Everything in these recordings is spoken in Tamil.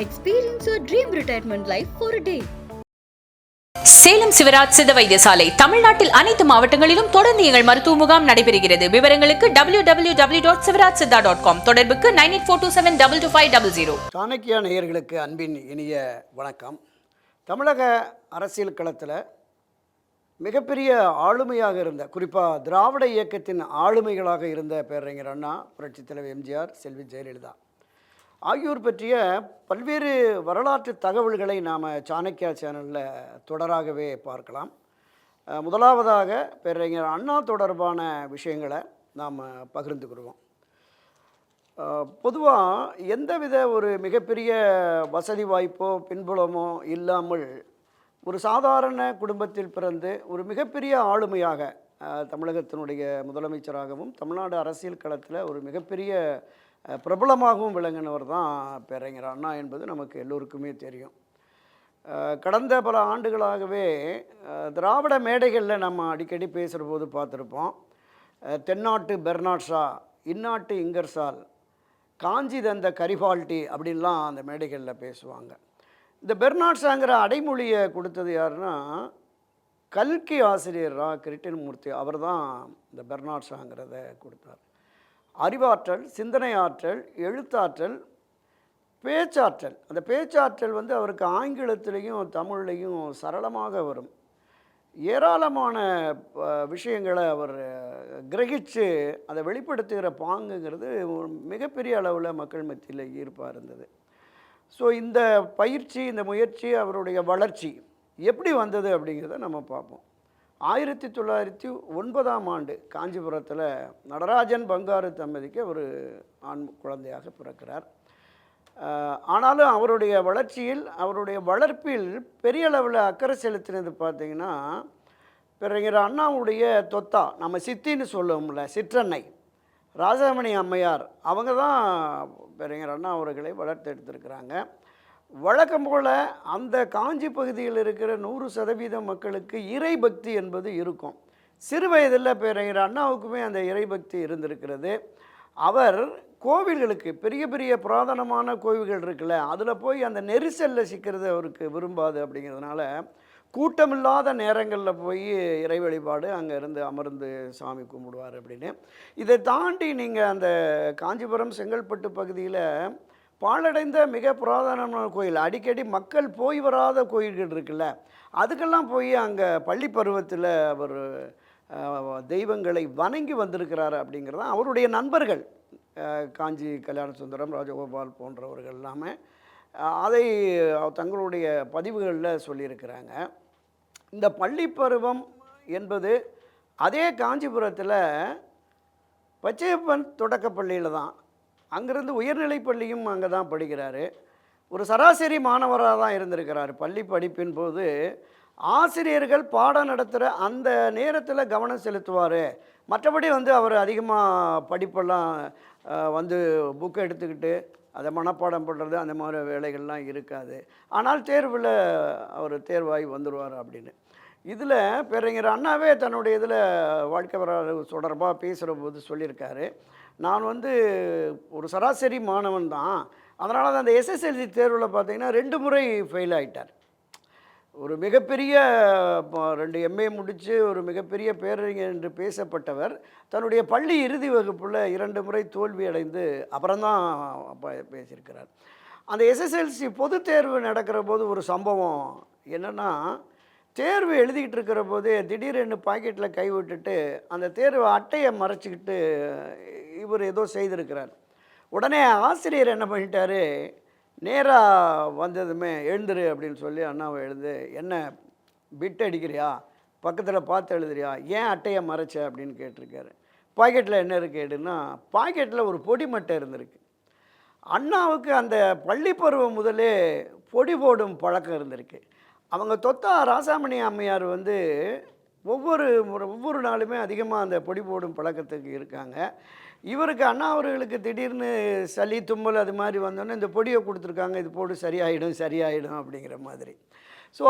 Experience your dream retirement life for a day. Salem Sivaraj Siddha Vaidyasalai தமிழ்நாட்டில் அனைத்து மாவட்டங்களிலும் தொடர்ந்து எங்கள் மருத்துவ முகாம் நடைபெறுகிறது. விவரங்களுக்கு W W W dot Sivaraj Siddha dot com தொடர்புக்கு nine eight four two seven double two five double zero Chanakya நேயர்களுக்கு அன்பின் இனிய வணக்கம். தமிழக அரசியல் களத்தில் மிகப்பெரிய ஆளுமையாக இருந்த குறிப்பாக திராவிட இயக்கத்தின் ஆளுமைகளாக இருந்த பேரறிஞர் அண்ணா புரட்சித் தலைவர் எம்ஜிஆர் செல்வி ஜெயலலிதா. ஆகியோர் பற்றிய பல்வேறு வரலாற்று தகவல்களை நாம் சாணக்கியா சேனலில் தொடராகவே பார்க்கலாம். முதலாவதாக பேரறிஞர் அண்ணா தொடர்பான விஷயங்களை நாம் பகிர்ந்துக்கிடுவோம் பொதுவாக எந்தவித ஒரு மிகப்பெரிய வசதி வாய்ப்போ பின்புலமோ இல்லாமல் ஒரு சாதாரண குடும்பத்தில் பிறந்து ஒரு மிகப்பெரிய ஆளுமையாக தமிழகத்தினுடைய முதலமைச்சராகவும் தமிழ்நாடு அரசியல் களத்தில் ஒரு மிகப்பெரிய பிரபலமாகவும் விளங்கினவர் தான் பேரறிஞர் அண்ணா என்பது நமக்கு எல்லோருக்குமே தெரியும். கடந்த பல ஆண்டுகளாகவே திராவிட மேடைகளில் நம்ம அடிக்கடி பேசுகிற போது பார்த்துருப்போம் தென்னாட்டு பெர்னாட்ஷா இந்நாட்டு இங்கர்சால் காஞ்சி தந்த கரிபால்டி அப்படின்லாம் அந்த மேடைகளில் பேசுவாங்க. இந்த பெர்னாட்ஷாங்கிற அடைமொழியை கொடுத்தது யாருன்னா கல்கி ஆசிரியர் ரா கிருட்டினமூர்த்தி அவர் தான் இந்த பெர்னாட்ஷாங்கிறத கொடுத்தார். அறிவாற்றல் சிந்தனை ஆற்றல் எழுத்தாற்றல் பேச்சாற்றல். அந்த பேச்சாற்றல் வந்து அவருக்கு ஆங்கிலத்திலையும் தமிழ்லையும் சரளமாக வரும். ஏராளமான விஷயங்களை அவர் கிரகிச்சு அதை வெளிப்படுத்துகிற பாங்குங்கிறது மிகப்பெரிய அளவில் மக்கள் மத்தியில் ஈர்ப்பாக இருந்தது. ஸோ இந்த பயிற்சி இந்த முயற்சி அவருடைய வளர்ச்சி எப்படி வந்தது அப்படிங்கிறத நம்ம பார்ப்போம். ஆயிரத்தி தொள்ளாயிரத்தி ஒன்பதாம் ஆண்டு காஞ்சிபுரத்தில் நடராஜன் பங்காரு தம்பதிக்கு ஒரு ஆண் குழந்தையாக பிறக்கிறார். ஆனாலும் அவருடைய வளர்ச்சியில் அவருடைய வளர்ப்பில் பெரிய அளவில் அக்கறை செலுத்தினது பார்த்தீங்கன்னா பிறகு அண்ணாவுடைய தொத்தா நம்ம சித்தின்னு சொல்லுவோம்ல சிற்றன்னை ராஜாமணி அம்மையார் அவங்க தான் பெரியர் அண்ணா அவர்களை வளர்த்து எடுத்திருக்கிறாங்க. வழக்கம் போல் அந்த காஞ்சி பகுதியில் இருக்கிற நூறு சதவீத மக்களுக்கு இறை பக்தி என்பது இருக்கும். சிறு வயதில் பேரறிஞர் அண்ணாவுக்குமே அந்த இறை பக்தி இருந்திருக்கிறது. அவர் கோவில்களுக்கு பெரிய பெரிய புராதனமான கோவில்கள் இருக்குல்ல அதில் போய் அந்த நெரிசலில் சிக்கிறது அவருக்கு விரும்பாது அப்படிங்கிறதுனால கூட்டமில்லாத நேரங்களில் போய் இறை வழிபாடு அங்கே இருந்து அமர்ந்து சாமி கும்பிடுவார் அப்படின்னு. இதை தாண்டி நீங்கள் அந்த காஞ்சிபுரம் செங்கல்பட்டு பகுதியில் பாழடைந்த மிக புராதனமான கோயில். அடிக்கடி மக்கள் போய் வராத கோயில்கள் இருக்குல்ல அதுக்கெல்லாம் போய் அங்கே பள்ளி பருவத்தில் அவர் தெய்வங்களை வணங்கி வந்திருக்கிறார் அப்படிங்கிறது தான் அவருடைய நண்பர்கள். காஞ்சி கல்யாண சுந்தரம் ராஜகோபால் போன்றவர்கள் எல்லாமே அதை தங்களுடைய பதிவுகளில் சொல்லியிருக்கிறாங்க. இந்த பள்ளி பருவம் என்பது அதே காஞ்சிபுரத்தில் பச்சையப்பன் தொடக்கப்பள்ளியில் தான். அங்கேருந்து உயர்நிலை பள்ளியும் அங்கே தான் படிக்கிறாரு. ஒரு சராசரி மாணவராக தான் இருந்திருக்கிறார். பள்ளி படிப்பின் போது ஆசிரியர்கள் பாடம் நடத்துகிற அந்த நேரத்தில் கவனம் செலுத்துவார். மற்றபடி வந்து அவர் அதிகமாக படிப்பெல்லாம் வந்து புக்கை எடுத்துக்கிட்டு அதை மனப்பாடம் பண்ணுறது அந்த மாதிரி வேலைகள்லாம் இருக்காது. ஆனால் தேர்வில் அவர் தேர்வாகி வந்துடுவார் அப்படின்னு. இதில் பேரறிஞர் அண்ணாவே தன்னுடைய இதில் வாழ்க்கை வரலாறு தொடர்பாக பேசுகிற போது சொல்லியிருக்காரு. நான் வந்து ஒரு சராசரி மாணவன் தான். அதனால் தான் அந்த எஸ்எஸ்எல்சி தேர்வில் பார்த்தீங்கன்னா ரெண்டு முறை ஃபெயில் ஆகிட்டார் ஒரு மிகப்பெரிய ப- ரெண்டு எம்ஏ முடித்து ஒரு மிகப்பெரிய பேரறிஞர் என்று பேசப்பட்டவர். தன்னுடைய பள்ளி இறுதி வகுப்பில் இரண்டு முறை தோல்வி அடைந்து அப்புறம்தான் பேசியிருக்கிறார். அந்த எஸ்எஸ்எல்சி பொது தேர்வு நடக்கிற போது ஒரு சம்பவம் என்னென்னா தேர்வு எழுதிக்கிட்டு இருக்கிற போது திடீரென்று பாக்கெட்டில் கை விட்டுட்டு அந்த தேர்வு அட்டையை மறைச்சிக்கிட்டு இவர் ஏதோ செய்திருக்கிறார். உடனே ஆசிரியர் என்ன பண்ணிட்டாரு? நேராக வந்ததுமே எழுந்துரு அப்படின்னு சொல்லி அண்ணாவை எழுந்து என்ன பிட் அடிக்கிறியா? பக்கத்தில் பார்த்து எழுதுறியா? ஏன் அட்டையை மறைச்ச? அப்படின்னு கேட்டிருக்காரு. பாக்கெட்டில் என்ன இருக்கு பாக்கெட்டில் ஒரு பொடி மட்டை இருந்திருக்கு. அண்ணாவுக்கு அந்த பள்ளி பருவம் முதலே பொடி போடும் பழக்கம் இருந்திருக்கு. அவங்க தொத்தா ராசாமணி அம்மையார் வந்து ஒவ்வொரு முறை ஒவ்வொரு நாளுமே அதிகமாக அந்த பொடி போடும் பழக்கத்துக்கு இருக்காங்க. இவருக்கு அண்ணா அவர்களுக்கு திடீர்னு சளி தும்மல் அது மாதிரி வந்தோன்னே இந்த பொடியை கொடுத்துருக்காங்க இது போட்டு சரியாயிடும் சரியாயிடும் அப்படிங்கிற மாதிரி. ஸோ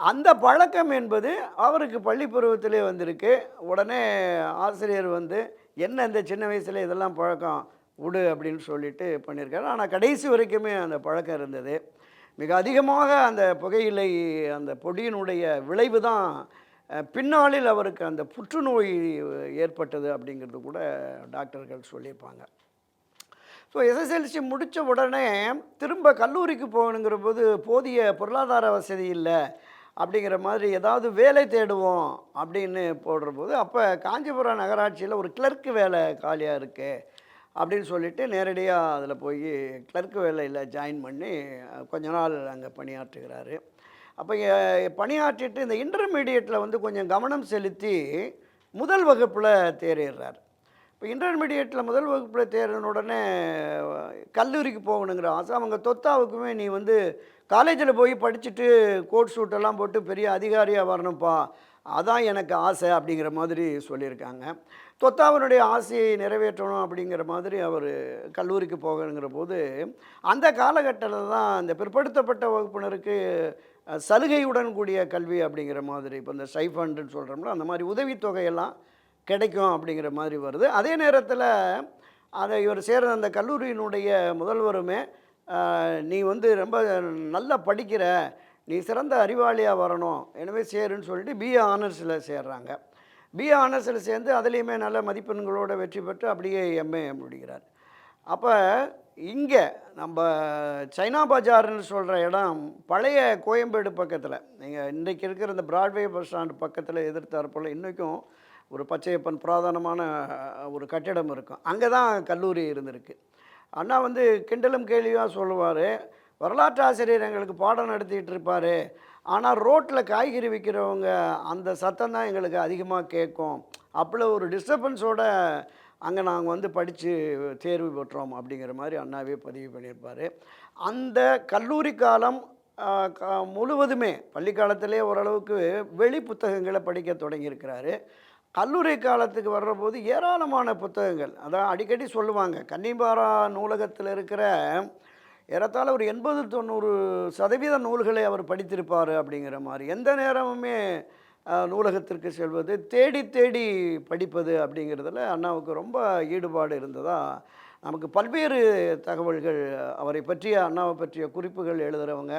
அந்த பழக்கம் என்பது அவருக்கு பள்ளி பருவத்திலே வந்திருக்கு. உடனே ஆசிரியர் வந்து என்ன இந்த சின்ன வயசில் இதெல்லாம் பழக்கம்? விடு அப்படின்னு சொல்லிட்டு பண்ணியிருக்காரு. ஆனால் கடைசி வரைக்குமே அந்த பழக்கம் இருந்தது. மிக அதிகமாக அந்த புகையிலை அந்த பொடியினுடைய விளைவு தான் பின்னாளில் அவருக்கு அந்த புற்றுநோய் ஏற்பட்டது அப்படிங்கிறது கூட டாக்டர்கள் சொல்லியிருப்பாங்க. ஸோ எஸ்எஸ்எல்சி முடித்த உடனே திரும்ப கல்லூரிக்கு போகணுங்கிற போது போதிய பொருளாதார வசதி இல்லை அப்படிங்கிற மாதிரி ஏதாவது வேலை தேடுவோம் அப்படின்னு போடுற போது அப்போ காஞ்சிபுரம் நகராட்சியில் ஒரு கிளர்க்கு வேலை காலியாக இருக்குது அப்படின்னு சொல்லிட்டு நேரடியாக அதில் போய் கிளர்க்கு வேலையில் ஜாயின் பண்ணி கொஞ்ச நாள் அங்கே பணியாற்றுகிறாரு. அப்போ பணியாற்றிட்டு இந்த இன்டர்மீடியட்டில் வந்து கொஞ்சம் கவனம் செலுத்தி முதல் வகுப்பில் தேறிடுறார். இப்போ இன்டர்மீடியட்டில் முதல் வகுப்பில் தேறின உடனே கல்லூரிக்கு போகணுங்கிற ஆசை. அவங்க தொத்தாவுக்குமே நீ வந்து காலேஜில் போய் படிச்சுட்டு கோட் சூட்டெல்லாம் போட்டு பெரிய அதிகாரியாக வரணும்ப்பா அதான் எனக்கு ஆசை அப்படிங்கிற மாதிரி சொல்லியிருக்காங்க. தொத்தாவனுடைய ஆசையை நிறைவேற்றணும் அப்படிங்கிற மாதிரி அவர் கல்லூரிக்கு போகணுங்கிற போது அந்த காலகட்டத்தில் தான் இந்த பிற்படுத்தப்பட்ட வகுப்பினருக்கு சலுகையுடன் கூடிய கல்வி அப்படிங்கிற மாதிரி இப்போ இந்த ஸ்டைஃபண்டுன்னு சொல்கிறோம்ல அந்த மாதிரி உதவித்தொகையெல்லாம் கிடைக்கும் அப்படிங்கிற மாதிரி வருது. அதே நேரத்தில் அதை இவர் சேர்ந்த அந்த கல்லூரியினுடைய முதல்வருமே நீ வந்து ரொம்ப நல்லா படிக்கிற நீ சிறந்த அறிவாளியாக வரணும். எனவே சேருன்னு சொல்லிட்டு பிஏ ஆனர்ஸில் சேர்றாங்க. பிஏ ஆனர்ஸில் சேர்ந்து அதுலேயுமே நல்ல மதிப்பெண்களோட வெற்றி பெற்று அப்படியே எம்ஏ முடிகிறார் அப்போ இங்கே நம்ம சைனா பஜார்னு சொல்கிற இடம் பழைய கோயம்பேடு பக்கத்தில். நீங்கள் இன்றைக்கி இருக்கிற இந்த பிராட்வே பஸ் ஸ்டாண்டு பக்கத்தில் எதிர்த்தாற்போல் இன்றைக்கும் ஒரு பச்சையப்பன் புராதனமான ஒரு கட்டிடம் இருக்கும். அங்கே தான் கல்லூரி இருந்திருக்கு. அண்ணா வந்து கிண்டலும் கேள்வியாக சொல்லுவார். வரலாற்று ஆசிரியர் எங்களுக்கு பாடம் நடத்திட்டு இருப்பார் ஆனால் ரோட்டில் காய்கறி விற்கிறவங்க அந்த சத்தம் தான் எங்களுக்கு அதிகமாக கேட்கும். அப்படி ஒரு டிஸ்டர்பன்ஸோட அங்கே நாங்கள் வந்து படித்து தேர்வு பெற்றோம் அப்படிங்கிற மாதிரி அண்ணாவே பதிவு பண்ணியிருப்பார். அந்த கல்லூரி காலம் க- முழுவதுமே பள்ளி காலத்திலே ஓரளவுக்கு வெளி புத்தகங்களை படிக்க தொடங்கியிருக்கிறாரு. கல்லூரி காலத்துக்கு வர்றபோது ஏராளமான புத்தகங்கள் அதான் அடிக்கடி சொல்லுவாங்க கன்னிபாரா நூலகத்தில் இருக்கிற ஏறத்தாழ ஒரு எண்பது தொண்ணூறு சதவீத நூல்களை அவர் படித்திருப்பார் அப்படிங்கிற மாதிரி. எந்த நேரமுமே நூலகத்திற்கு செல்வது தேடி தேடி படிப்பது அப்படிங்கிறதுல அண்ணாவுக்கு ரொம்ப ஈடுபாடு இருந்ததா நமக்கு பல்வேறு தகவல்கள் அவரை பற்றிய அண்ணாவை பற்றிய குறிப்புகள் எழுதுகிறவங்க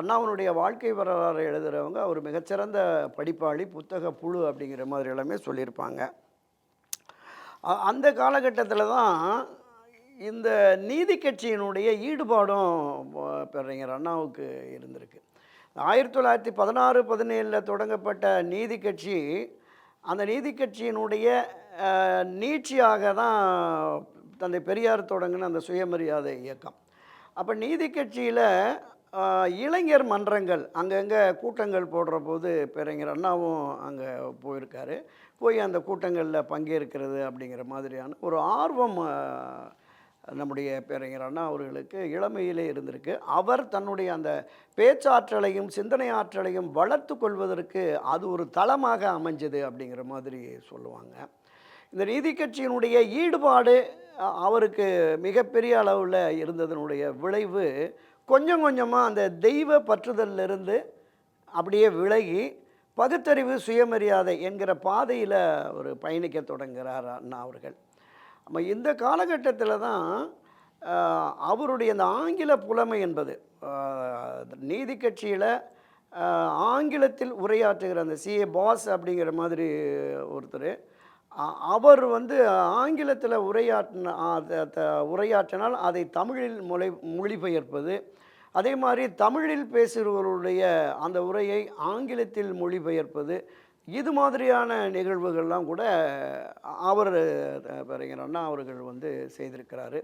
அண்ணாவினுடைய வாழ்க்கை வரலாறு எழுதுகிறவங்க அவர் மிகச்சிறந்த படிப்பாளி புத்தக புழு அப்படிங்கிற மாதிரி எல்லாமே சொல்லியிருப்பாங்க. அந்த காலகட்டத்தில் தான் இந்த நீதி கட்சியினுடைய ஈடுபாடும் அஹ், அண்ணாவுக்கு இருந்திருக்கு. ஆயிரத்தி தொள்ளாயிரத்தி பதினாறு பதினேழில் தொடங்கப்பட்ட நீதி கட்சி அந்த நீதி கட்சியினுடைய நீட்சியாக தான் தந்தை பெரியார் தொடங்கின அந்த சுயமரியாதை இயக்கம். அப்போ நீதி கட்சியில் இளைஞர் மன்றங்கள் அங்கங்கே கூட்டங்கள் போடுற போது பேரறிஞர் அண்ணாவும் அங்கே போயிருக்காரு. போய் அந்த கூட்டங்களில் பங்கேற்கிறது அப்படிங்கிற மாதிரியான ஒரு ஆர்வம் நம்முடைய பேரறிஞர் அண்ணா அவர்களுக்கு இளமையிலே இருந்திருக்கு. அவர் தன்னுடைய அந்த பேச்சாற்றலையும் சிந்தனை ஆற்றலையும் வளர்த்து கொள்வதற்கு அது ஒரு தளமாக அமைஞ்சது அப்படிங்கிற மாதிரி சொல்லுவாங்க. இந்த நீதி கட்சியினுடைய ஈடுபாடு அவருக்கு மிகப்பெரிய அளவில் இருந்ததனுடைய விளைவு கொஞ்சம் கொஞ்சமாக அந்த தெய்வ பற்றுதல்ல இருந்து அப்படியே விலகி பகுத்தறிவு சுயமரியாதை என்கிற பாதையில் ஒரு பயணிக்க தொடங்குகிறார் அண்ணா அவர்கள். நம்ம இந்த காலகட்டத்தில் தான் அவருடைய இந்த ஆங்கில புலமை என்பது நீதி கட்சியில் ஆங்கிலத்தில் உரையாற்றுகிற அந்த சிஏ பாஸ் அப்படிங்கிற மாதிரி ஒருத்தர் அவர் வந்து ஆங்கிலத்தில் உரையாற்றின உரையாற்றினால் அதை தமிழில் மொழி மொழிபெயர்ப்பது அதே மாதிரி தமிழில் பேசுகிறவருடைய அந்த உரையை ஆங்கிலத்தில் மொழிபெயர்ப்பது இது மாதிரியான நிகழ்வுகள்லாம் கூட அவர் பேரறிஞர் அண்ணா அவர்கள் வந்து செய்திருக்கிறாரு.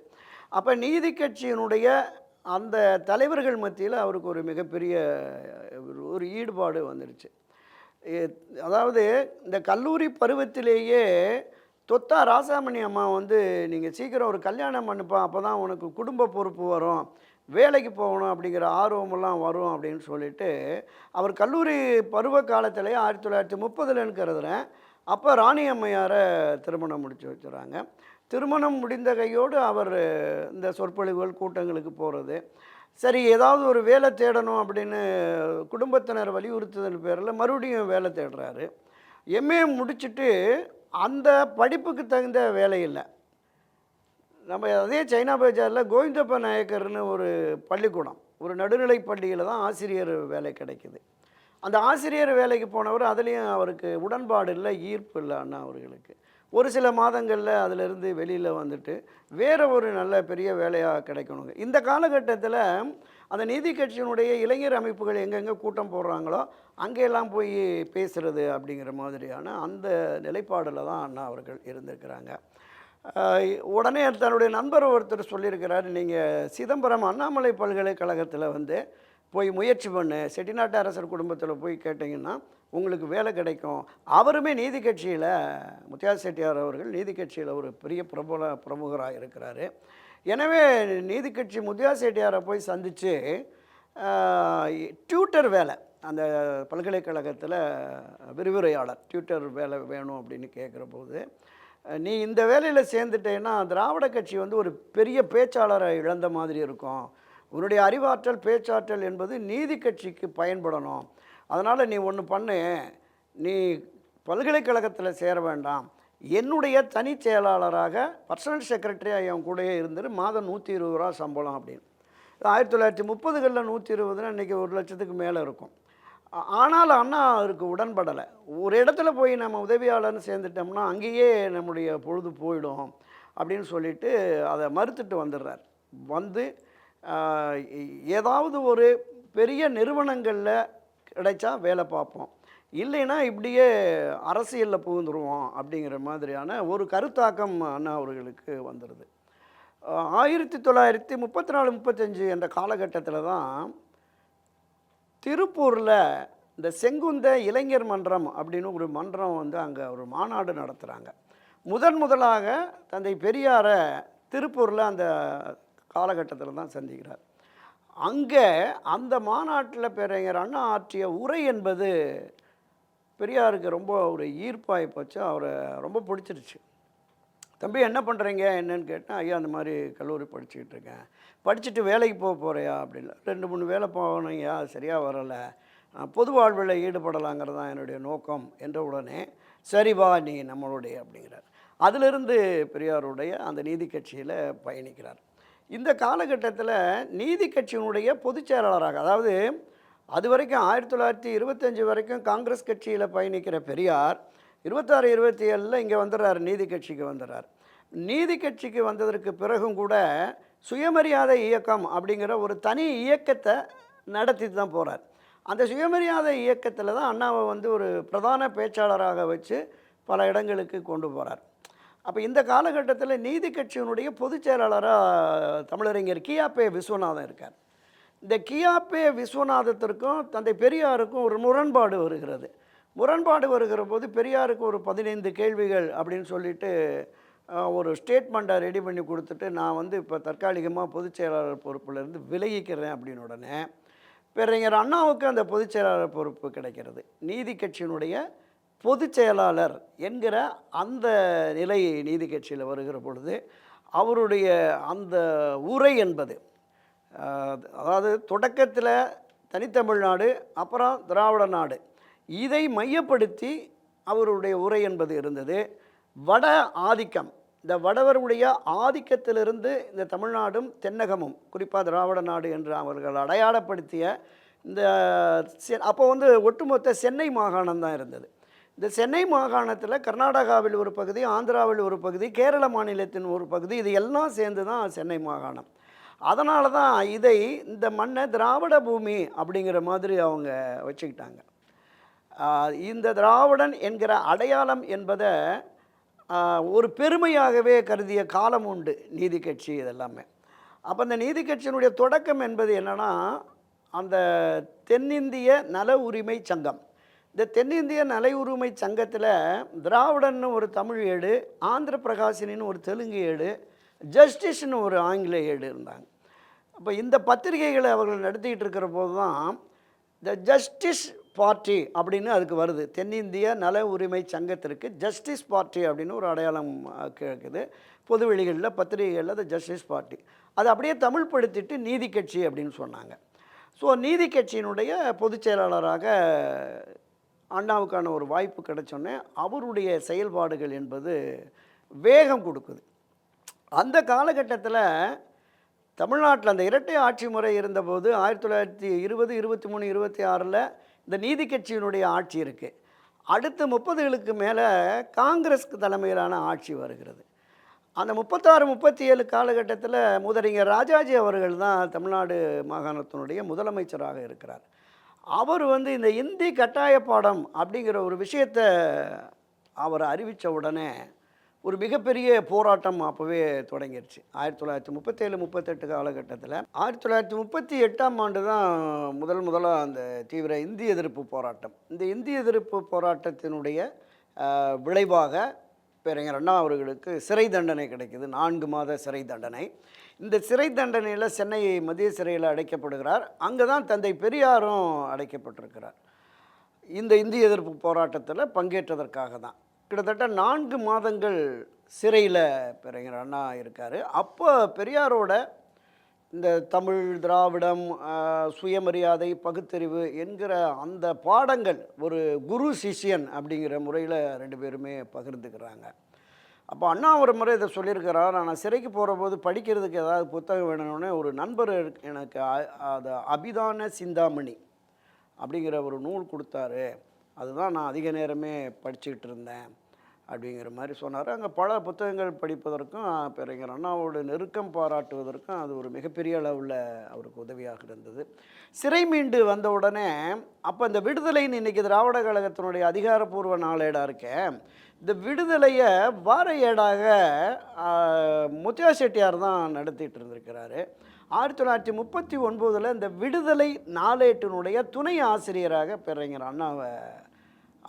அப்போ நீதி கட்சியினுடைய அந்த தலைவர்கள் மத்தியில் அவருக்கு ஒரு மிகப்பெரிய ஒரு- ஒரு ஈடுபாடு வந்துருச்சு. அதாவது இந்த கல்லூரி பருவத்திலேயே தொத்தா ராசாமணி அம்மா வந்து நீங்கள் சீக்கிரம் ஒரு கல்யாணம் பண்ணுப்பா அப்போ தான் உனக்கு குடும்ப பொறுப்பு வரும். வேலைக்கு போகணும் அப்படிங்கிற ஆர்வமெல்லாம் வரும் அப்படின்னு சொல்லிட்டு அவர் கல்லூரி பருவ காலத்திலேயே ஆயிரத்தி தொள்ளாயிரத்தி முப்பதில் கருதுறேன். அப்போ ராணி அம்மையாரை திருமணம் முடித்து வச்சுறாங்க. திருமணம் முடிந்த கையோடு அவர் இந்த சொற்பொழிவுகள் கூட்டங்களுக்கு போகிறது சரி ஏதாவது ஒரு வேலை தேடணும் அப்படின்னு குடும்பத்தினர் வலியுறுத்துதல் பேரில் மறுபடியும் வேலை தேடுறாரு. எம்ஏ முடிச்சுட்டு அந்த படிப்புக்கு தகுந்த வேலை இல்லை. நம்ம அதே சைனா பஜாரில் கோவிந்தப்ப நாயக்கர்னு ஒரு பள்ளிக்கூடம். ஒரு நடுநிலை பள்ளியில் தான் ஆசிரியர் வேலை கிடைக்குது. அந்த ஆசிரியர் வேலைக்கு போனவர் அதுலேயும் அவருக்கு உடன்பாடு இல்லை ஈர்ப்பு இல்லை அண்ணா அவர்களுக்கு. ஒரு சில மாதங்களில் அதிலிருந்து வெளியில் வந்துட்டு வேறு ஒரு நல்ல பெரிய வேலையாக கிடைக்கணுங்க. இந்த காலகட்டத்தில் அந்த நீதி கட்சியினுடைய இளைஞர் அமைப்புகள் எங்கெங்கே கூட்டம் போடுறாங்களோ அங்கெல்லாம் போய் பேசுகிறது அப்படிங்கிற மாதிரியான அந்த நிலைப்பாடில் தான் அண்ணா அவர்கள் இருந்திருக்கிறாங்க. உடனே தன்னுடைய நண்பர் ஒருத்தர் சொல்லியிருக்கிறார் நீங்கள் சிதம்பரம் அண்ணாமலை பல்கலைக்கழகத்தில் வந்து போய் முயற்சி பண்ணு. செட்டிநாட்டு அரசர் குடும்பத்தில் போய் கேட்டிங்கன்னா உங்களுக்கு வேலை கிடைக்கும். அவருமே நீதி கட்சியில் முத்தியா செட்டியார் அவர்கள் நீதி கட்சியில் ஒரு பெரிய பிரபல பிரமுகராக இருக்கிறார். எனவே நீதி கட்சி முத்தியா செட்டியாரை போய் சந்தித்து டியூட்டர் வேலை அந்த பல்கலைக்கழகத்தில் விரிவுரையாளர் டியூட்டர் வேலை வேணும் அப்படின்னு கேட்குற போது நீ இந்த வேலையில் சேர்ந்துட்டேன்னா திராவிட கட்சி வந்து ஒரு பெரிய பேச்சாளரை இழந்த மாதிரி இருக்கும். உன்னுடைய அறிவாற்றல் பேச்சாற்றல் என்பது நீதி கட்சிக்கு பயன்படணும். அதனால் நீ ஒன்று பண்ணு. நீ பல்கலைக்கழகத்தில் சேர வேண்டாம். என்னுடைய தனிச் செயலாளராக பர்சனல் செக்ரட்டரியாக என் கூடயே இருந்துட்டு மாதம் நூற்றி இருபது ரூபா சம்பளம் அப்படின்னு. ஆயிரத்தி தொள்ளாயிரத்தி முப்பதுகளில் நூற்றி இருபதுன்னா இன்றைக்கி ஒரு லட்சத்துக்கு மேலே இருக்கும். ஆனாலும் ஆனால் அண்ணா அவருக்கு உடன்படலை. ஒரு இடத்துல போய் நம்ம உதவியாளர்னு சேர்ந்துட்டோம்னா அங்கேயே நம்முடைய பொழுது போயிடும் அப்படின்னு சொல்லிட்டு அதை மறுத்துட்டு வந்துடுறார். வந்து ஏதாவது ஒரு பெரிய நிறுவனங்களில் கிடைச்சா வேலை பார்ப்போம். இல்லைன்னா இப்படியே அரசியலில் புகுந்துருவோம் அப்படிங்கிற மாதிரியான ஒரு கருத்தாக்கம் அண்ணா அவர்களுக்கு வந்துடுது. ஆயிரத்தி தொள்ளாயிரத்தி முப்பத்தி நாலு முப்பத்தஞ்சு என்ற காலகட்டத்தில் தான் திருப்பூரில் இந்த செங்குந்த இளைஞர் மன்றம் அப்படின்னு ஒரு மன்றம் வந்து அங்கே ஒரு மாநாடு நடத்துகிறாங்க முதன் முதலாக தந்தை பெரியாரை திருப்பூரில் அந்த காலகட்டத்தில் தான் சந்திக்கிறார். அங்கே அந்த மாநாட்டில் பேரறிஞர் அண்ணா ஆற்றிய உரை என்பது பெரியாருக்கு ரொம்ப ஒரு ஈர்ப்பாகி போச்சு. அவரை ரொம்ப பிடிச்சிருச்சு. தம்பி என்ன பண்ணுறீங்க என்னன்னு கேட்டேன் ஐயா அந்த மாதிரி கல்லூரி படிச்சுக்கிட்டு இருக்கேன். படிச்சுட்டு வேலைக்கு போக போகிறியா அப்படின்னு. ரெண்டு மூணு வேலை போகணுங்கய்யா சரியாக வரலை. பொது வாழ்வில் ஈடுபடலாங்கிறது தான் என்னுடைய நோக்கம் என்ற உடனே சரி வா நீ நம்மளுடைய அப்படிங்கிறார். அதிலிருந்து பெரியாருடைய அந்த நீதி கட்சியில் பயணிக்கிறார். இந்த காலகட்டத்தில் நீதி கட்சியினுடைய பொதுச் செயலாளராக அதாவது அது வரைக்கும் ஆயிரத்தி தொள்ளாயிரத்தி இருபத்தஞ்சி வரைக்கும் காங்கிரஸ் கட்சியில் பயணிக்கிற பெரியார் இருபத்தாறு இருபத்தி ஏழில் இங்கே வந்துடுறார் நீதி கட்சிக்கு வந்துடுறார் நீதி கட்சிக்கு வந்ததற்கு பிறகும் கூட சுயமரியாதை இயக்கம் அப்படிங்கிற ஒரு தனி இயக்கத்தை நடத்திட்டு தான் போகிறார் அந்த சுயமரியாதை இயக்கத்தில் தான் அண்ணாவை வந்து ஒரு பிரதான பேச்சாளராக வச்சு பல இடங்களுக்கு கொண்டு போகிறார் அப்போ இந்த காலகட்டத்தில் நீதி கட்சியினுடைய பொதுச் செயலாளராக தமிழறிஞர் கியாப்பே விஸ்வநாதன் இருக்கார். இந்த கியாப்பே விஸ்வநாதத்திற்கும் தந்தை பெரியாருக்கும் ஒரு முரண்பாடு வருகிறது. முரண்பாடு வருகிற போது பெரியாருக்கு ஒரு பதினைந்து கேள்விகள் அப்படின்னு சொல்லிட்டு ஒரு ஸ்டேட்மெண்ட்டை ரெடி பண்ணி கொடுத்துட்டு நான் வந்து இப்போ தற்காலிகமாக பொதுச் செயலாளர் பொறுப்பிலிருந்து விலகிக்கிறேன் அப்படின்னு உடனே பேரறிஞர் அண்ணாவுக்கு அந்த பொதுச் செயலாளர் பொறுப்பு கிடைக்கிறது. நீதி கட்சியினுடைய பொதுச் செயலாளர் என்கிற அந்த நிலை நீதி கட்சியில் வருகிற பொழுது அவருடைய அந்த உரை என்பது அதாவது தொடக்கத்தில் தனித்தமிழ்நாடு அப்புறம் திராவிட நாடு இதை மையப்படுத்தி அவருடைய உரை என்பது இருந்தது. வட ஆதிக்கம் இந்த வடவருடைய ஆதிக்கத்திலிருந்து இந்த தமிழ்நாடும் தென்னகமும் குறிப்பாக திராவிட நாடு என்று அவர்கள் அடையாளப்படுத்திய இந்த செ- அப்போ வந்து ஒட்டுமொத்த சென்னை மாகாணம் தான் இருந்தது. இந்த சென்னை மாகாணத்தில் கர்நாடகாவில் ஒரு பகுதி ஆந்திராவில் ஒரு பகுதி கேரள மாநிலத்தின் ஒரு பகுதி இது எல்லாம் சேர்ந்து தான் சென்னை மாகாணம். அதனால தான் இதை இந்த மண்ணை திராவிட பூமி அப்படிங்கிற மாதிரி அவங்க வச்சுக்கிட்டாங்க. இந்த திராவிடன் என்கிற அடையாளம் என்பதை ஒரு பெருமையாகவே கருதிய காலம் உண்டு நீதி கட்சி இதெல்லாமே. அப்போ இந்த நீதி கட்சியினுடைய தொடக்கம் என்பது என்னன்னா அந்த தென்னிந்திய நல உரிமை சங்கம். இந்த தென்னிந்திய நல உரிமை சங்கத்தில் திராவிடன்னு ஒரு தமிழ் ஏடு ஆந்திர பிரகாசினின்னு ஒரு தெலுங்கு ஏடு ஜஸ்டிஸ்னு ஒரு ஆங்கில ஏடு இருந்தாங்க. அப்போ இந்த பத்திரிகைகளை அவர்கள் நடத்திக்கிட்டு இருக்கிற போது தான் த ஜஸ்டிஸ் பார்ட்டி அப்படின்னு அதுக்கு வருது. தென்னிந்திய நல உரிமை சங்கத்திற்கு ஜஸ்டிஸ் பார்ட்டி அப்படின்னு ஒரு அடையாளம் அஹ், கேட்குது பொதுவெளிகளில் பத்திரிகைகளில் அது ஜஸ்டிஸ் பார்ட்டி அதை அப்படியே தமிழ்படுத்திட்டு நீதி கட்சி அப்படின்னு சொன்னாங்க. ஸோ நீதி கட்சியினுடைய பொதுச் செயலாளராக அண்ணாவுக்கான ஒரு வாய்ப்பு கிடைச்சோன்னே அவருடைய செயல்பாடுகள் என்பது வேகம் கொடுக்குது. அந்த காலகட்டத்தில் தமிழ்நாட்டில் அந்த இரட்டை ஆட்சி முறை இருந்தபோது ஆயிரத்தி தொள்ளாயிரத்தி இருபது இருபத்தி மூணு இருபத்தி ஆறில் இந்த நீதி கட்சியினுடைய ஆட்சி இருக்குது அடுத்த முப்பதுகளுக்கு மேலே காங்கிரஸ்க்கு தலைமையிலான ஆட்சி வருகிறது. அந்த முப்பத்தாறு முப்பத்தி ஏழு காலகட்டத்தில் முதலிங்கர் ராஜாஜி அவர்கள் தான் தமிழ்நாடு மாகாணத்தினுடைய முதலமைச்சராக இருக்கிறார். அவர் வந்து இந்த இந்தி கட்டாய பாடம் அப்படிங்கிற ஒரு விஷயத்தை அவர் அறிவித்த உடனே ஒரு மிகப்பெரிய போராட்டம் அப்போவே தொடங்கிடுச்சு ஆயிரத்தி தொள்ளாயிரத்தி முப்பத்தேழு முப்பத்தெட்டு காலகட்டத்தில் ஆயிரத்தி தொள்ளாயிரத்தி முப்பத்தி எட்டாம் ஆண்டு தான் முதல் முதலாக அந்த தீவிர இந்திய எதிர்ப்பு போராட்டம். இந்த இந்திய எதிர்ப்பு போராட்டத்தினுடைய விளைவாக பேரறிஞர் அண்ணா அவர்களுக்கு சிறை தண்டனை கிடைக்குது. நான்கு மாத சிறை தண்டனை. இந்த சிறை தண்டனையில் சென்னை மத்திய சிறையில் அடைக்கப்படுகிறார். அங்கே தான் தந்தை பெரியாரும் அடைக்கப்பட்டிருக்கிறார். இந்த இந்திய எதிர்ப்பு போராட்டத்தில் பங்கேற்றதற்காக தான் கிட்டத்தட்ட நான்கு மாதங்கள் சிறையில் பெரியர் அண்ணா இருக்கார். அப்போ பெரியாரோட இந்த தமிழ் திராவிடம் சுயமரியாதை பகுத்தறிவு என்கிற அந்த பாடங்கள் ஒரு குரு சிஷியன் அப்படிங்கிற முறையில் ரெண்டு பேருமே பகிர்ந்துக்கிறாங்க. அப்போ அண்ணா ஒரு முறை இதை சொல்லியிருக்கிறார். நான் சிறைக்கு போகிற போது படிக்கிறதுக்கு ஏதாவது புத்தகம் வேணும்னு ஒரு நண்பர் எனக்கு அது அபிதான சிந்தாமணி அப்படிங்கிற ஒரு நூல் கொடுத்தாரு. அதுதான் நான் அதிக நேரமே படிச்சுக்கிட்டு இருந்தேன். அப்படிங்கிற மாதிரி சொன்னார். அங்கே பல புத்தகங்கள் படிப்பதற்கும் பேரறிஞர் அண்ணாவோட நெருக்கம் பாராட்டுவதற்கும் அது ஒரு மிகப்பெரிய அளவில் அவருக்கு உதவியாக இருந்தது. சிறை மீண்டு வந்த உடனே அப்போ இந்த விடுதலைன்னு இன்றைக்கி திராவிட கழகத்தினுடைய அதிகாரப்பூர்வ நாளேடாக இருக்கேன் இந்த விடுதலையை வார ஏடாக முத்தியா செட்டியார் தான் நடத்திட்டு இருந்திருக்கிறாரு. ஆயிரத்தி தொள்ளாயிரத்தி முப்பத்தி ஒன்பதில் இந்த விடுதலை நாளேட்டினுடைய துணை ஆசிரியராக பேரறிஞர் அண்ணாவை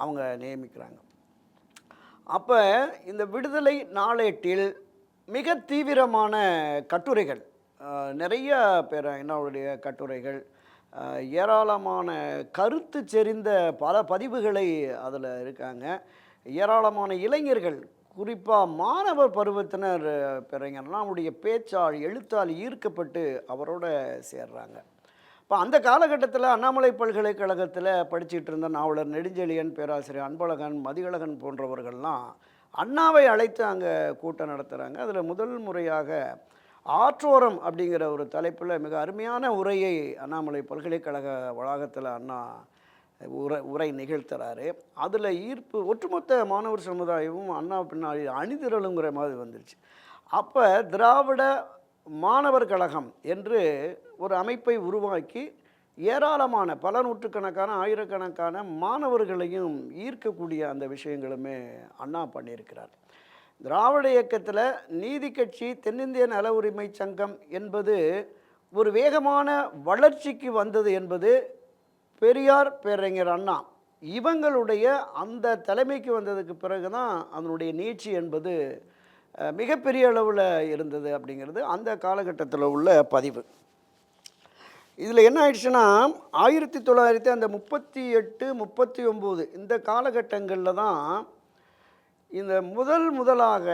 அவங்க நியமிக்கிறாங்க. அப்போ இந்த விடுதலை நாளேட்டில் மிக தீவிரமான கட்டுரைகள் நிறைய பேர் என்னுடைய கட்டுரைகள் ஏராளமான கருத்து செறிந்த பல பதிவுகளை அதில் இருக்காங்க. ஏராளமான இளைஞர்கள் குறிப்பாக மாணவர் பருவத்தினர் பிறங்கன்னா அவருடைய பேச்சால் எழுத்தால் ஈர்க்கப்பட்டு அவரோட சேர்றாங்க. இப்போ அந்த காலகட்டத்தில் அண்ணாமலை பல்கலைக்கழகத்தில் படிச்சிட்டு இருந்த நாவலர் நெடுஞ்செழியன் பேராசிரியர் அன்பழகன் மதியழகன் போன்றவர்கள்லாம் அண்ணாவை அழைத்து அங்கே கூட்டம் நடத்துகிறாங்க அதில் முதல் முறையாக ஆற்றோரம் அப்படிங்கிற ஒரு தலைப்பில் மிக அருமையான உரையை அண்ணாமலை பல்கலைக்கழக வளாகத்தில் அண்ணா உரை உரை நிகழ்த்துறாரு. அதில் ஈர்ப்பு ஒட்டுமொத்த மாணவர் சமுதாயமும் அண்ணா பின்னாடி அணிதிரளுங்கிற மாதிரி வந்துருச்சு. அப்போ திராவிட மாணவர் கழகம் என்று ஒரு அமைப்பை உருவாக்கி ஏராளமான பல நூற்றுக்கணக்கான ஆயிரக்கணக்கான மாணவர்களையும் ஈர்க்கக்கூடிய அந்த விஷயங்களுமே அண்ணா பண்ணியிருக்கிறார். திராவிட இயக்கத்தில் நீதி கட்சி தென்னிந்திய நல உரிமை சங்கம் என்பது ஒரு வேகமான வளர்ச்சிக்கு வந்தது என்பது பெரியார் பேரறிஞர் அண்ணா. இவங்களுடைய அந்த தலைமைக்கு வந்ததுக்கு பிறகு தான் அதனுடைய நீட்சி என்பது மிகப்பெரிய அளவில் இருந்தது அப்படிங்கிறது அந்த காலகட்டத்தில் உள்ள பதிவு. இதில் என்ன ஆயிடுச்சுன்னா ஆயிரத்தி தொள்ளாயிரத்தி அந்த முப்பத்தி எட்டு முப்பத்தி ஒம்பது இந்த காலகட்டங்களில் தான் இந்த முதல் முதலாக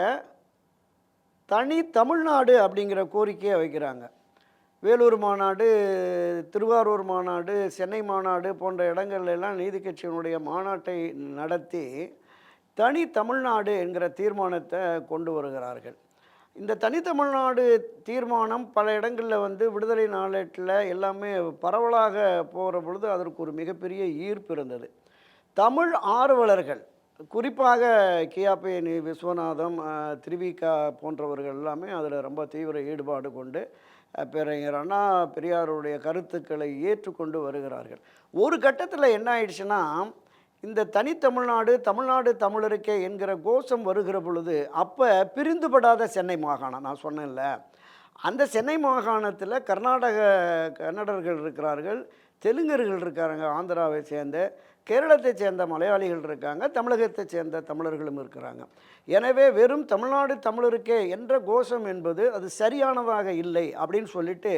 தனி தமிழ்நாடு அப்படிங்கிற கோரிக்கையை வைக்கிறாங்க. வேலூர் மாநாடு திருவாரூர் மாநாடு சென்னை மாநாடு போன்ற இடங்கள்லாம் நீதி கட்சியினுடைய மாநாட்டை நடத்தி தனி தமிழ்நாடு என்கிற தீர்மானத்தை கொண்டு வருகிறார்கள். இந்த தனி தமிழ்நாடு தீர்மானம் பல இடங்களில் வந்து விடுதலை நாளேட்டில் எல்லாமே பரவலாக போகிற பொழுது அதற்கு ஒரு மிகப்பெரிய ஈர்ப்பு இருந்தது. தமிழ் ஆர்வலர்கள் குறிப்பாக கியாபேனி விஸ்வநாதம் திருவிகா போன்றவர்கள் எல்லாமே அதில் ரொம்ப தீவிர ஈடுபாடு கொண்டு அஹ், பேரறிஞர் அண்ணா பெரியாருடைய கருத்துக்களை ஏற்றுக்கொண்டு வருகிறார்கள். ஒரு கட்டத்தில் என்ன ஆயிடுச்சுன்னா இந்த தனித்தமிழ்நாடு தமிழ்நாடு தமிழருக்கே என்கிற கோஷம் வருகிற பொழுது அப்போ பிரிந்துபடாத சென்னை மாகாணம் நான் சொன்னேன்ல. அந்த சென்னை மாகாணத்தில் கர்நாடக கன்னடர்கள் இருக்கிறார்கள் தெலுங்கர்கள் இருக்காங்க ஆந்திராவை சேர்ந்த கேரளத்தை சேர்ந்த மலையாளிகள் இருக்காங்க தமிழகத்தை சேர்ந்த தமிழர்களும் இருக்கிறாங்க. எனவே வெறும் தமிழ்நாடு தமிழருக்கே என்ற கோஷம் என்பது அது சரியானதாக இல்லை அப்படின்னு சொல்லிட்டு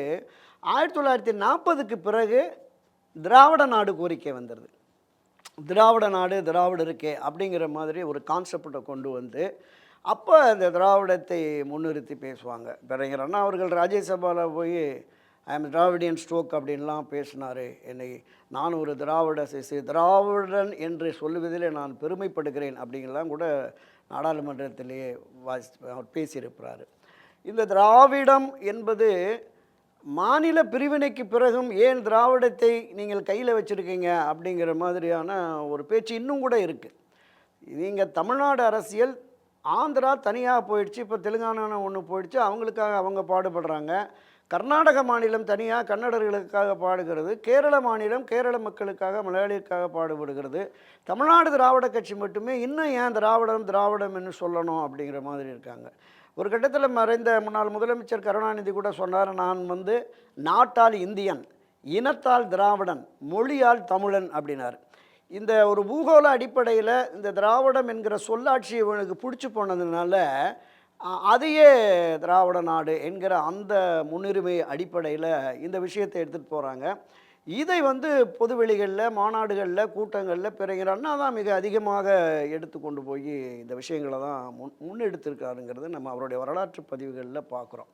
ஆயிரத்தி தொள்ளாயிரத்தி நாற்பதுக்கு பிறகு திராவிட நாடு கோரிக்கை வந்துடுது திராவிட நாடு திராவிடருக்கே அப்படிங்கிற மாதிரி ஒரு கான்செப்டை கொண்டு வந்து அப்போ அந்த திராவிடத்தை முன்னிறுத்தி பேசுவாங்க. பிறகு அண்ணா அவர்கள் ராஜ்யசபாவில் போய் ஐ எம் திராவிடியன் ஸ்ட்ரோக் அப்படின்லாம் பேசினார். என்னை நான் ஒரு திராவிட சிசு திராவிடன் என்று சொல்லுவதிலே நான் பெருமைப்படுகிறேன் அப்படிங்கலாம் கூட நாடாளுமன்றத்திலேயே வாசி அவர் பேசியிருக்கிறார். இந்த திராவிடம் என்பது மாநில பிரிவினைக்கு பிறகும் ஏன் திராவிடத்தை நீங்கள் கையில் வச்சுருக்கீங்க அப்படிங்கிற மாதிரியான ஒரு பேச்சு இன்னும் கூட இருக்குது நீங்கள் தமிழ்நாடு அரசியல் ஆந்திரா தனியாக போயிடுச்சு இப்போ தெலுங்கானா ஒன்று போயிடுச்சு அவங்களுக்காக அவங்க பாடுபடுறாங்க. கர்நாடக மாநிலம் தனியாக கன்னடர்களுக்காக பாடுகிறது கேரள மாநிலம் கேரள மக்களுக்காக மலையாளிக்காக பாடுபடுகிறது. தமிழ்நாடு திராவிட கட்சி மட்டுமே இன்னும் ஏன் திராவிடம் திராவிடம் என்று சொல்லணும் அப்படிங்கிற மாதிரி இருக்காங்க. ஒரு கட்டத்தில் மறைந்த முன்னாள் முதலமைச்சர் கருணாநிதி கூட சொன்னார் நான் வந்து நாட்டால் இந்தியன் இனத்தால் திராவிடன் மொழியால் தமிழன் அப்படின்னார். இந்த ஒரு பூகோள அடிப்படையில் இந்த திராவிடம் என்கிற சொல்லாட்சி இவனுக்கு பிடிச்சி போனதுனால அதையே திராவிட நாடு என்கிற அந்த முன்னுரிமை அடிப்படையில் இந்த விஷயத்தை எடுத்துகிட்டு போகிறாங்க இதை வந்து பொதுவெளிகளில் மாநாடுகளில் கூட்டங்களில் பிறகு அண்ணா தான் மிக அதிகமாக எடுத்து கொண்டு போய் இந்த விஷயங்களை தான் முன் முன்னெடுத்திருக்காருங்கிறத நம்ம அவருடைய வரலாற்று பதிவுகளில் பார்க்குறோம்